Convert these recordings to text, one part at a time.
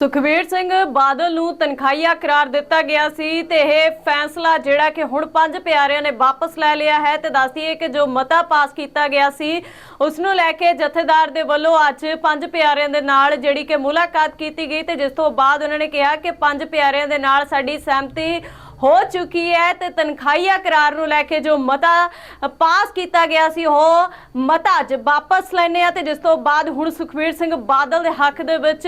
ਸੁਖਵੀਰ ਸਿੰਘ ਬਾਦਲ ਨੂੰ ਤਨਖਾਹੀਆ ਕਰਾਰ ਦਿੱਤਾ ਗਿਆ ਸੀ ਤੇ ਇਹ ਫੈਸਲਾ ਜਿਹੜਾ ਕਿ ਹੁਣ ਪੰਜ ਪਿਆਰਿਆਂ ਨੇ ਵਾਪਸ ਲੈ ਲਿਆ ਹੈ ਤੇ ਦੱਸਦੀਏ ਕਿ ਜੋ ਮਤਾ ਪਾਸ ਕੀਤਾ ਗਿਆ ਸੀ, ਉਸ ਨੂੰ ਲੈ ਕੇ ਜਥੇਦਾਰ ਦੇ ਵੱਲੋਂ ਅੱਜ ਪੰਜ ਪਿਆਰਿਆਂ ਦੇ ਨਾਲ ਜਿਹੜੀ ਕਿ ਮੁਲਾਕਾਤ ਕੀਤੀ ਗਈ ਤੇ ਜਿਸ ਤੋਂ ਬਾਅਦ ਉਹਨਾਂ ਨੇ ਕਿਹਾ ਕਿ ਪੰਜ ਪਿਆਰਿਆਂ ਦੇ ਨਾਲ ਸਾਡੀ ਸਹਿਮਤੀ ਹੋ ਚੁੱਕੀ ਹੈ ਤੇ ਤਨਖਾਹੀਆ ਕਰਾਰ ਨੂੰ ਲੈ ਕੇ ਜੋ ਮਤਾ ਪਾਸ ਕੀਤਾ ਗਿਆ ਸੀ, ਉਹ ਮਤਾ ਅੱਜ ਵਾਪਸ ਲੈਣੇ ਆ ਤੇ ਜਿਸ ਤੋਂ ਬਾਅਦ ਹੁਣ ਸੁਖਵੀਰ ਸਿੰਘ ਬਾਦਲ ਦੇ ਹੱਕ ਦੇ ਵਿੱਚ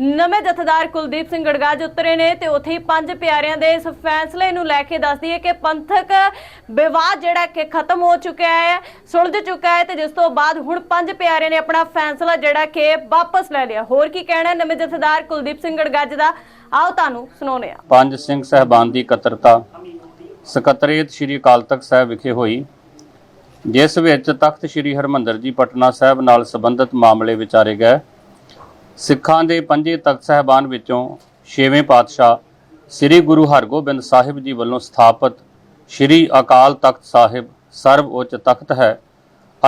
ਨਵੇਂ ਜਥੇਦਾਰ ਕੁਲਦੀਪ ਸਿੰਘ ਗੜਗਾਜ ਉਤਰੇ ਨੇ ਤੇ ਉੱਥੇ ਹੀ ਪੰਜ ਪਿਆਰਿਆਂ ਦੇ ਇਸ ਫੈਸਲੇ ਨੂੰ ਲੈ ਕੇ ਦੱਸਦੀ ਹੈ ਕਿ ਪੰਥਕ ਵਿਵਾਦ ਜਿਹੜਾ ਕਿ ਖਤਮ ਹੋ ਚੁੱਕਿਆ ਹੈ, ਸੁਲਝ ਚੁੱਕਾ ਹੈ ਤੇ ਜਿਸ ਤੋਂ ਬਾਅਦ ਹੁਣ ਪੰਜ ਪਿਆਰਿਆਂ ਨੇ ਆਪਣਾ ਫੈਸਲਾ ਜਿਹੜਾ ਕਿ ਵਾਪਸ ਲੈ ਲਿਆ। ਹੋਰ ਕੀ ਕਹਿਣਾ ਨਵੇਂ ਜਥੇਦਾਰ ਕੁਲਦੀਪ ਸਿੰਘ ਗੜਗਾਜ ਦਾ? ਆਓ ਤੁਹਾਨੂੰ ਸੁਣਾਉਂਦੇ ਆ ਪੰਜ ਸਿੰਘ ਸਹਿਬਾਨ ਦੀ ਇਕੱਤਰਤਾ। ਸਕੱਤਰੇਤ ਸ੍ਰੀ ਅਕਾਲ ਤਖਤ ਸਾਹਿਬ ਵਿਖੇ ਹੋਈ। ਜਿਸ ਵਿੱਚ ਤਖਤ ਸ੍ਰੀ ਹਰਮੰਦਰ ਜੀ ਪਟਨਾ ਸਾਹਿਬ ਨਾਲ ਸੰਬੰਧਿਤ ਮਾਮਲੇ ਵਿਚਾਰੇ ਗਏ। ਸਿੱਖਾਂ ਦੇ ਪੰਜੇ ਤਖਤ ਸਹਿਬਾਨ ਵਿੱਚੋਂ ਛੇਵੇਂ ਪਾਤਸ਼ਾਹ ਸ੍ਰੀ ਗੁਰੂ ਹਰਗੋਬਿੰਦ ਸਾਹਿਬ ਜੀ ਵੱਲੋਂ ਸਥਾਪਿਤ ਸ੍ਰੀ ਅਕਾਲ ਤਖਤ ਸਾਹਿਬ ਸਰਵ ਉੱਚ ਤਖਤ ਹੈ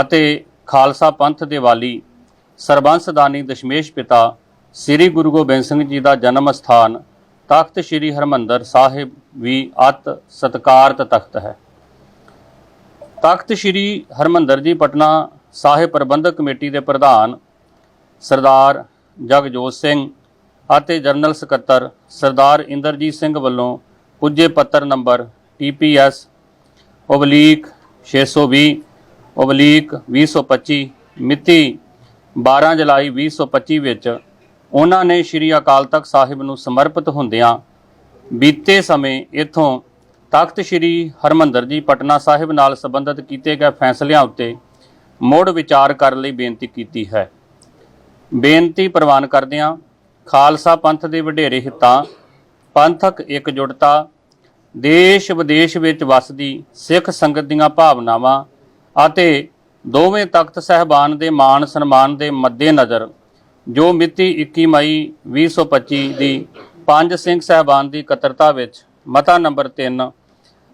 ਅਤੇ ਖਾਲਸਾ ਪੰਥ ਦੇ ਵਾਲੀ ਸਰਬੰਸਦਾਨੀ ਦਸ਼ਮੇਸ਼ ਪਿਤਾ ਸ੍ਰੀ ਗੁਰੂ ਗੋਬਿੰਦ ਸਿੰਘ ਜੀ ਦਾ ਜਨਮ ਸਥਾਨ ਤਖਤ ਸ੍ਰੀ ਹਰਮੰਦਰ ਸਾਹਿਬ ਵੀ ਅਤ ਸਤਕਾਰਤ ਤਖਤ ਹੈ। ਤਖਤ ਸ੍ਰੀ ਹਰਮੰਦਰ ਜੀ ਪਟਨਾ ਸਾਹਿਬ ਪ੍ਰਬੰਧਕ ਕਮੇਟੀ ਦੇ ਪ੍ਰਧਾਨ ਸਰਦਾਰ ਜਗਜੋਤ ਸਿੰਘ ਅਤੇ ਜਨਰਲ ਸਕੱਤਰ ਸਰਦਾਰ ਇੰਦਰਜੀਤ ਸਿੰਘ ਵੱਲੋਂ ਪੁੱਜੇ ਪੱਤਰ ਨੰਬਰ TPS ਓਬਲੀਕ 620 ਓਬਲੀਕ 2025 ਮਿਤੀ 12 ਜੁਲਾਈ 2025 ਵਿੱਚ ਉਹਨਾਂ ਨੇ ਸ੍ਰੀ ਅਕਾਲ ਤਖਤ ਸਾਹਿਬ ਨੂੰ ਸਮਰਪਿਤ ਹੁੰਦਿਆਂ ਬੀਤੇ ਸਮੇਂ ਇਥੋਂ ਤਖਤ ਸ੍ਰੀ ਹਰਮੰਦਰ ਜੀ ਪਟਨਾ ਸਾਹਿਬ ਨਾਲ ਸੰਬੰਧਿਤ ਕੀਤੇ ਗਏ ਫੈਸਲਿਆਂ ਉੱਤੇ ਮੁੜ ਵਿਚਾਰ ਕਰਨ ਲਈ ਬੇਨਤੀ ਕੀਤੀ ਹੈ। ਬੇਨਤੀ ਪ੍ਰਵਾਨ ਕਰਦਿਆਂ ਖਾਲਸਾ ਪੰਥ ਦੇ ਵਡੇਰੇ ਹਿੱਤਾਂ, ਪੰਥਕ ਇਕਜੁੱਟਤਾ, ਦੇਸ਼ ਵਿਦੇਸ਼ ਵਿੱਚ ਵਸਦੀ ਸਿੱਖ ਸੰਗਤ ਦੀਆਂ ਭਾਵਨਾਵਾਂ ਅਤੇ ਦੋਵੇਂ ਤਖਤ ਸਹਿਬਾਨ ਦੇ ਮਾਣ ਸਨਮਾਨ ਦੇ ਮੱਦੇਨਜ਼ਰ ਜੋ ਮਿਤੀ 21 ਮਈ 2025 ਦੀ ਪੰਜ ਸਿੰਘ ਸਹਿਬਾਨ ਦੀ ਇਕੱਤਰਤਾ ਵਿੱਚ ਮਤਾ ਨੰਬਰ 3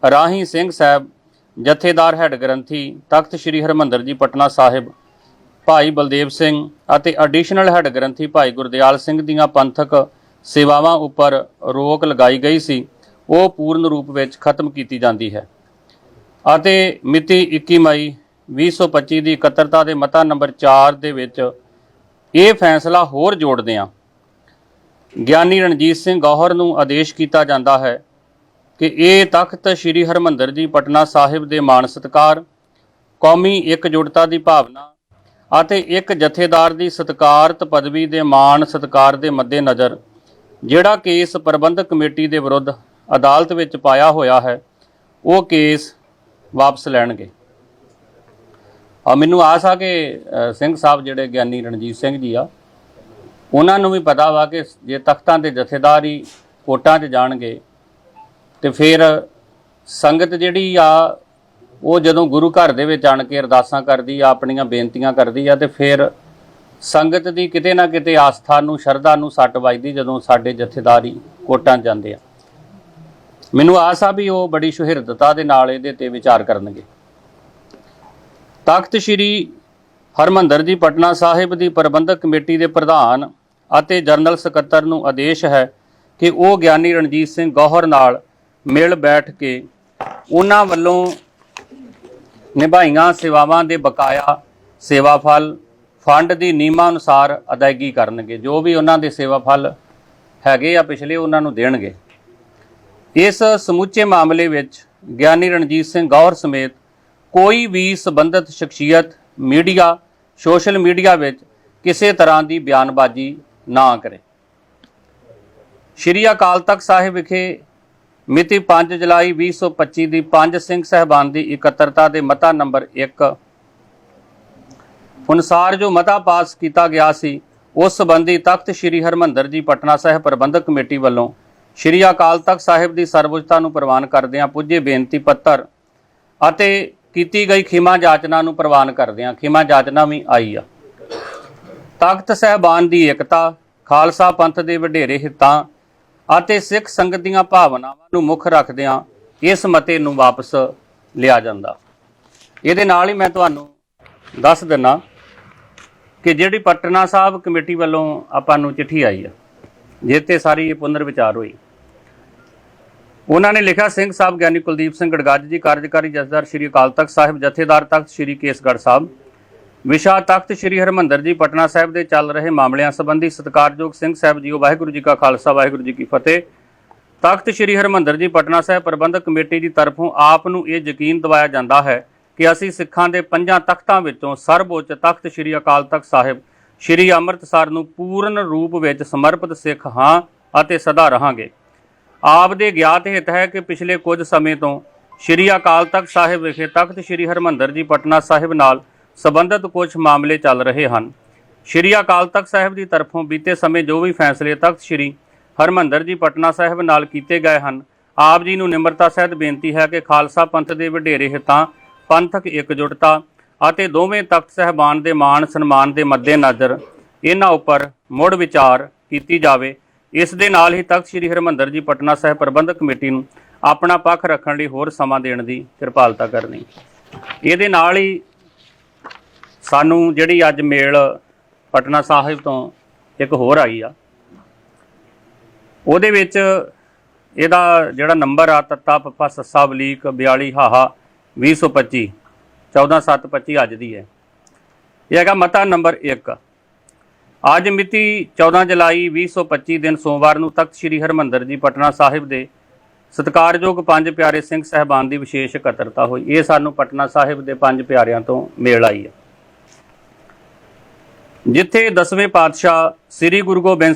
ਰਾਹੀ ਸਿੰਘ ਸਾਹਿਬ ਜਥੇਦਾਰ ਹੈੱਡ ਗ੍ਰੰਥੀ ਤਖਤ ਸ੍ਰੀ ਹਰਮੰਦਰ ਜੀ ਪਟਨਾ ਸਾਹਿਬ, ਭਾਈ ਬਲਦੇਵ ਸਿੰਘ ਅਤੇ ਐਡੀਸ਼ਨਲ ਹੈੱਡ ਗ੍ਰੰਥੀ ਭਾਈ ਗੁਰਦਿਆਲ ਸਿੰਘ ਦੀਆਂ ਪੰਥਕ ਸੇਵਾਵਾਂ ਉੱਪਰ ਰੋਕ ਲਗਾਈ ਗਈ ਸੀ, ਉਹ ਪੂਰਨ ਰੂਪ ਵਿੱਚ ਖਤਮ ਕੀਤੀ ਜਾਂਦੀ ਹੈ। ਅਤੇ ਮਿਤੀ 21 ਮਈ 2025 ਦੀ ਇਕੱਤਰਤਾ ਦੇ ਮਤਾ ਨੰਬਰ 4 ਦੇ ਵਿੱਚ ਇਹ ਫੈਸਲਾ ਹੋਰ ਜੋੜਦੇ ਹਾਂ। ਗਿਆਨੀ ਰਣਜੀਤ ਸਿੰਘ ਗੌਹਰ ਨੂੰ ਆਦੇਸ਼ ਕੀਤਾ ਜਾਂਦਾ ਹੈ ਕਿ ਇਹ ਤਖਤ ਸ੍ਰੀ ਹਰਮੰਦਰ ਜੀ ਪਟਨਾ ਸਾਹਿਬ ਦੇ ਮਾਣ ਸਤਕਾਰ, ਕੌਮੀ ਇਕਜੁੱਟਤਾ ਦੀ ਭਾਵਨਾ ਅਤੇ ਇੱਕ ਜਥੇਦਾਰ ਦੀ ਸਤਕਾਰਤ ਪਦਵੀ ਦੇ ਮਾਣ ਸਤਕਾਰ ਦੇ ਮੱਦੇਨਜ਼ਰ, ਜਿਹੜਾ ਕੇਸ ਪ੍ਰਬੰਧਕ ਕਮੇਟੀ ਦੇ ਵਿਰੁੱਧ ਅਦਾਲਤ ਵਿੱਚ ਪਾਇਆ ਹੋਇਆ ਹੈ, ਉਹ ਕੇਸ ਵਾਪਸ ਲੈਣਗੇ। ਔਰ ਮੈਨੂੰ ਆਸ ਆ ਕਿ ਸਿੰਘ ਸਾਹਿਬ ਜਿਹੜੇ ਗਿਆਨੀ ਰਣਜੀਤ ਸਿੰਘ ਜੀ ਆ, ਉਹਨਾਂ ਨੂੰ ਵੀ ਪਤਾ ਵਾ ਕਿ ਜੇ ਤਖਤਾਂ ਦੇ ਜਥੇਦਾਰ ਹੀ ਕੋਟਾਂ 'ਚ ਜਾਣਗੇ ਤੇ ਫਿਰ ਸੰਗਤ ਜਿਹੜੀ ਆ, ਉਹ ਜਦੋਂ ਗੁਰੂ ਘਰ ਦੇ ਵਿੱਚ ਆਣ ਕੇ ਅਰਦਾਸਾਂ ਕਰਦੀ ਆ, ਆਪਣੀਆਂ ਬੇਨਤੀਆਂ ਕਰਦੀ ਆ ਤੇ ਫਿਰ ਸੰਗਤ ਦੀ ਕਿਤੇ ਨਾ ਕਿਤੇ ਆਸਥਾ ਨੂੰ, ਸ਼ਰਧਾ ਨੂੰ ਸੱਟ ਵੱਜਦੀ ਜਦੋਂ ਸਾਡੇ ਜਥੇਦਾਰੀ ਕੋਟਾਂ 'ਚ ਜਾਂਦੇ ਆ। ਮੈਨੂੰ ਆਸ ਆ ਵੀ ਉਹ ਬੜੀ ਸੁਹਿਰਦਤਾ ਦੇ ਨਾਲ ਇਹਦੇ ਤੇ ਵਿਚਾਰ ਕਰਨਗੇ। ਤਖਤ ਸ੍ਰੀ ਹਰਮੰਦਰ ਜੀ ਪਟਨਾ ਸਾਹਿਬ ਦੀ ਪ੍ਰਬੰਧਕ ਕਮੇਟੀ ਦੇ ਪ੍ਰਧਾਨ ਅਤੇ ਜਨਰਲ ਸਕੱਤਰ ਨੂੰ ਆਦੇਸ਼ ਹੈ ਕਿ ਉਹ ਗਿਆਨੀ ਰਣਜੀਤ ਸਿੰਘ ਗੌਹਰ ਨਾਲ ਮਿਲ ਬੈਠ ਕੇ ਉਹਨਾਂ ਵੱਲੋਂ ਨਿਭਾਈਆਂ ਸੇਵਾਵਾਂ ਦੇ ਬਕਾਇਆ ਸੇਵਾ ਫਲ, ਫੰਡ ਦੀ ਨਿਯਮਾਂ ਅਨੁਸਾਰ ਅਦਾਇਗੀ ਕਰਨਗੇ। ਜੋ ਵੀ ਉਹਨਾਂ ਦੇ ਸੇਵਾ ਫਲ ਹੈਗੇ ਆ, ਪਿਛਲੇ ਉਹਨਾਂ ਨੂੰ ਦੇਣਗੇ। ਇਸ ਸਮੁੱਚੇ ਮਾਮਲੇ ਵਿੱਚ ਗਿਆਨੀ ਰਣਜੀਤ ਸਿੰਘ ਗੌਹਰ ਸਮੇਤ ਕੋਈ ਵੀ ਸੰਬੰਧਿਤ ਸ਼ਖਸੀਅਤ ਮੀਡੀਆ, ਸੋਸ਼ਲ ਮੀਡੀਆ ਵਿੱਚ ਕਿਸੇ ਤਰ੍ਹਾਂ ਦੀ ਬਿਆਨਬਾਜ਼ੀ ਨਾ ਕਰੇ। ਸ਼੍ਰੀ ਅਕਾਲ ਤਖਤ ਸਾਹਿਬ ਵਿਖੇ ਮਿਤੀ 5 ਜੁਲਾਈ 2025 ਦੀ ਪੰਜ ਸਿੰਘ ਸਹਿਬਾਨ ਦੀ ਇਕੱਤਰਤਾ ਦੇ ਮਤਾ ਨੰਬਰ 1 ਅਨੁਸਾਰ ਜੋ ਮਤਾ ਪਾਸ ਕੀਤਾ ਗਿਆ ਸੀ, ਉਸ ਸੰਬੰਧੀ ਤਖਤ ਸ੍ਰੀ ਹਰਮੰਦਰ ਜੀ ਪਟਨਾ ਸਾਹਿਬ ਪ੍ਰਬੰਧਕ ਕਮੇਟੀ ਵੱਲੋਂ ਸ਼੍ਰੀ ਅਕਾਲ ਤਖਤ ਸਾਹਿਬ ਦੀ ਸਰਵਉੱਚਤਾ ਨੂੰ ਪ੍ਰਵਾਨ ਕਰਦਿਆਂ ਪੁੱਜੇ ਬੇਨਤੀ ਪੱਤਰ ਅਤੇ ਕੀਤੀ ਗਈ ਖਿਮਾ ਜਾਚਨਾ ਨੂੰ ਪ੍ਰਵਾਨ ਕਰਦਿਆਂ ਖਿਮਾ ਜਾਚਨਾ ਵੀ ਆਈ ਆ। ਤਖਤ ਸਹਿਬਾਨ ਦੀ ਇਕਤਾ ਖਾਲਸਾ ਪੰਥ ਦੇ ਵਡੇਰੇ ਹਿੱਤਾਂ ਅਤੇ ਸਿੱਖ ਸੰਗਤ ਦੀਆਂ ਭਾਵਨਾਵਾਂ ਨੂੰ ਮੁੱਖ ਰੱਖਦਿਆਂ ਇਸ ਮਤੇ ਨੂੰ ਵਾਪਸ ਲਿਆ ਜਾਂਦਾ। ਇਹਦੇ ਨਾਲ ਹੀ ਮੈਂ ਤੁਹਾਨੂੰ ਦੱਸ ਦਿੰਨਾ ਕਿ ਜਿਹੜੀ ਪਟਨਾ ਸਾਹਿਬ ਕਮੇਟੀ ਵੱਲੋਂ ਆਪਾਂ ਨੂੰ ਚਿੱਠੀ ਆਈ ਆ ਜਿੱਤੇ ਸਾਰੀ ਇਹ ਪੁਨਰ ਵਿਚਾਰ ਹੋਈ। ਉਹਨਾਂ ਨੇ ਲਿਖਿਆ, ਸਿੰਘ ਸਾਹਿਬ ਗਿਆਨੀ ਕੁਲਦੀਪ ਸਿੰਘ ਗੜਗੱਜ ਜੀ, ਕਾਰਜਕਾਰੀ ਜਥੇਦਾਰ ਸ੍ਰੀ ਅਕਾਲ ਤਖਤ ਸਾਹਿਬ, ਜਥੇਦਾਰ ਤਖਤ ਸ੍ਰੀ ਕੇਸਗੜ੍ਹ ਸਾਹਿਬ, ਵਿਸ਼ਾ ਤਖਤ ਸ੍ਰੀ ਹਰਮੰਦਰ ਜੀ, ਪਟਨਾ ਸਾਹਿਬ ਦੇ ਚੱਲ ਰਹੇ ਮਾਮਲਿਆਂ ਸੰਬੰਧੀ ਸਤਿਕਾਰਯੋਗ ਸਿੰਘ ਸਾਹਿਬ ਜੀਓ, ਵਾਹਿਗੁਰੂ ਜੀ ਕਾ ਖਾਲਸਾ, ਵਾਹਿਗੁਰੂ ਜੀ ਕੀ ਫਤਿਹ। ਤਖਤ ਸ੍ਰੀ ਹਰਮੰਦਰ ਜੀ, ਪਟਨਾ ਸਾਹਿਬ ਪ੍ਰਬੰਧਕ ਕਮੇਟੀ ਦੀ ਤਰਫੋਂ ਆਪ ਨੂੰ ਇਹ ਯਕੀਨ ਦਿਵਾਇਆ ਜਾਂਦਾ ਹੈ ਕਿ ਅਸੀਂ ਸਿੱਖਾਂ ਦੇ ਪੰਜਾਂ ਤਖਤਾਂ ਵਿੱਚੋਂ ਸਰਵਉੱਚ ਤਖਤ ਸ੍ਰੀ ਅਕਾਲ ਤਖਤ ਸਾਹਿਬ, ਸ੍ਰੀ ਅੰਮ੍ਰਿਤਸਰ ਨੂੰ ਪੂਰਨ ਰੂਪ ਵਿੱਚ ਸਮਰਪਿਤ ਸਿੱਖ ਹਾਂ ਅਤੇ ਸਦਾ ਰਹਾਂਗੇ। ਆਪ ਦੇ ਗਿਆਤ ਹਿੱਤ ਹੈ ਕਿ ਪਿਛਲੇ ਕੁਝ ਸਮੇਂ ਤੋਂ ਸ੍ਰੀ ਅਕਾਲ ਤਖਤ ਸਾਹਿਬ ਵਿਖੇ ਤਖਤ ਸ੍ਰੀ ਹਰਮੰਦਰ ਜੀ ਪਟਨਾ ਸਾਹਿਬ ਨਾਲ ਸੰਬੰਧਿਤ ਕੁਝ ਮਾਮਲੇ ਚੱਲ ਰਹੇ ਹਨ। ਸ੍ਰੀ ਅਕਾਲ ਤਖਤ ਸਾਹਿਬ ਦੀ ਤਰਫੋਂ ਬੀਤੇ ਸਮੇਂ ਜੋ ਵੀ ਫੈਸਲੇ ਤਖਤ ਸ੍ਰੀ ਹਰਮੰਦਰ ਜੀ ਪਟਨਾ ਸਾਹਿਬ ਨਾਲ ਕੀਤੇ ਗਏ ਹਨ, ਆਪ ਜੀ ਨੂੰ ਨਿਮਰਤਾ ਸਹਿਤ ਬੇਨਤੀ ਹੈ ਕਿ ਖਾਲਸਾ ਪੰਥ ਦੇ ਵਡੇਰੇ ਹਿੱਤਾਂ, ਪੰਥਕ ਇਕਜੁੱਟਤਾ ਅਤੇ ਦੋਵੇਂ ਤਖਤ ਸਹਿਬਾਨ ਦੇ ਮਾਣ ਸਨਮਾਨ ਦੇ ਮੱਦੇਨਜ਼ਰ ਇਹਨਾਂ ਉੱਪਰ ਮੁੜ ਵਿਚਾਰ ਕੀਤੀ ਜਾਵੇ। ਇਸ ਦੇ ਨਾਲ ਹੀ ਤਖਤ ਸ੍ਰੀ ਹਰਮੰਦਰ ਜੀ ਪਟਨਾ ਸਾਹਿਬ ਪ੍ਰਬੰਧਕ ਕਮੇਟੀ ਨੂੰ ਆਪਣਾ ਪੱਖ ਰੱਖਣ ਲਈ ਹੋਰ ਸਮਾਂ ਦੇਣ ਦੀ ਕਿਰਪਾਲਤਾ ਕਰਨੀ। ਇਹਦੇ ਨਾਲ ਹੀ ਸਾਨੂੰ ਜਿਹੜੀ ਅੱਜ ਮੇਲ ਪਟਨਾ ਸਾਹਿਬ ਤੋਂ ਇੱਕ ਹੋਰ ਆਈ ਆ। ਉਹਦੇ ਵਿੱਚ ਇਹਦਾ ਜਿਹੜਾ ਨੰਬਰ ਆ, ਤੱਤਾ, ਪੱਪਾ, ਸੱਸਾ, ਬਲੀਕ 42 ਹਾਹਾ 2025 14725 ਅੱਜ ਦੀ ਹੈ। ਇਹ ਹੈਗਾ ਮਤਾ ਨੰਬਰ 1 ਅੱਜ ਮਿਤੀ 14 ਜੁਲਾਈ 2025 ਦਿਨ ਸੋਮਵਾਰ ਨੂੰ ਤਖਤ ਸ੍ਰੀ ਹਰਮੰਦਰ ਜੀ ਪਟਨਾ ਸਾਹਿਬ ਦੇ ਸਤਿਕਾਰਯੋਗ ਪੰਜ ਪਿਆਰੇ ਸਿੰਘ ਸਹਿਬਾਨ ਦੀ ਵਿਸ਼ੇਸ਼ ਇਕੱਤਰਤਾ ਹੋਈ। ਇਹ ਸਾਨੂੰ ਪਟਨਾ ਸਾਹਿਬ ਦੇ ਪੰਜ ਪਿਆਰਿਆਂ ਤੋਂ ਮੇਲ ਆਈ ਹੈ। ਜਿੱਥੇ ਦਸਵੇਂ ਪਾਤਸ਼ਾਹ ਸ੍ਰੀ ਗੁਰੂ ਗੋਬਿੰਦ